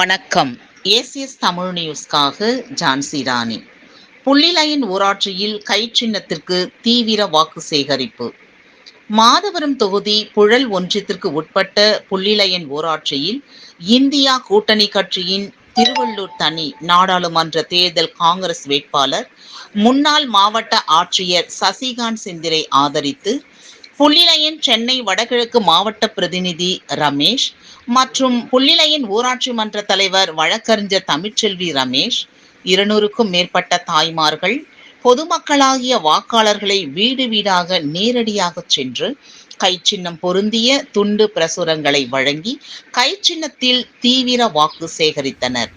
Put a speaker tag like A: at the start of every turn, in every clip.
A: வணக்கம். ஏசிஎஸ் தமிழ் நியூஸ்க்காக ஜான்சி ராணி. புள்ளிலையின் ஊராட்சியில் கை சின்னத்திற்கு தீவிர வாக்கு சேகரிப்பு. மாதவரம் தொகுதி புழல் ஒன்றியத்திற்கு உட்பட்ட புள்ளிலையன் ஊராட்சியில் இந்தியா கூட்டணி கட்சியின் திருவள்ளூர் தனி நாடாளுமன்ற தேர்தல் காங்கிரஸ் வேட்பாளர் முன்னாள் மாவட்ட ஆட்சியர் சசிகாந்த் செந்திரை ஆதரித்து புள்ளிலையன் சென்னை வடகிழக்கு மாவட்ட பிரதிநிதி ரமேஷ் மற்றும் புள்ளிலையன் ஊராட்சி மன்ற தலைவர் வழக்கறிஞர் தமிழ்ச்செல்வி ரமேஷ் இருநூறுக்கும் மேற்பட்ட தாய்மார்கள் பொதுமக்களாகிய வாக்காளர்களை வீடு வீடாக நேரடியாக சென்று கை சின்னம் பொருந்திய துண்டு பிரசுரங்களை வழங்கி கை சின்னத்தில் தீவிர வாக்கு சேகரித்தனர்.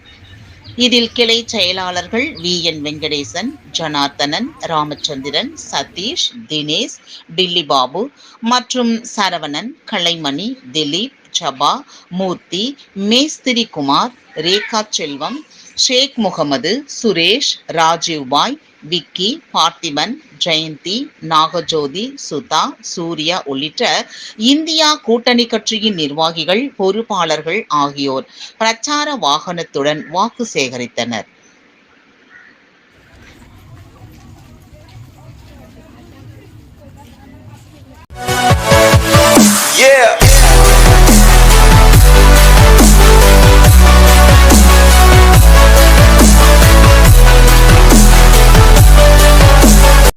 A: இதில் கிளை செயலாளர்கள் வி. என். வெங்கடேசன் ஜனார்த்தனன் ராமச்சந்திரன் சதீஷ் தினேஷ் டில்லி பாபு மற்றும் சரவணன் கலைமணி திலீப் ஜபா மூர்த்தி மேஸ்திரி குமார் ரேகா செல்வம் ஷேக் முகமது சுரேஷ் ராஜீவ் பாய் விக்கி பார்த்திபன் ஜெயந்தி நாகஜோதி சுதா சூர்யா உள்ளிட்ட இந்தியா கூட்டணி கட்சியின் நிர்வாகிகள் பொறுப்பாளர்கள் ஆகியோர் பிரச்சார வாகனத்துடன் வாக்கு சேகரித்தனர்.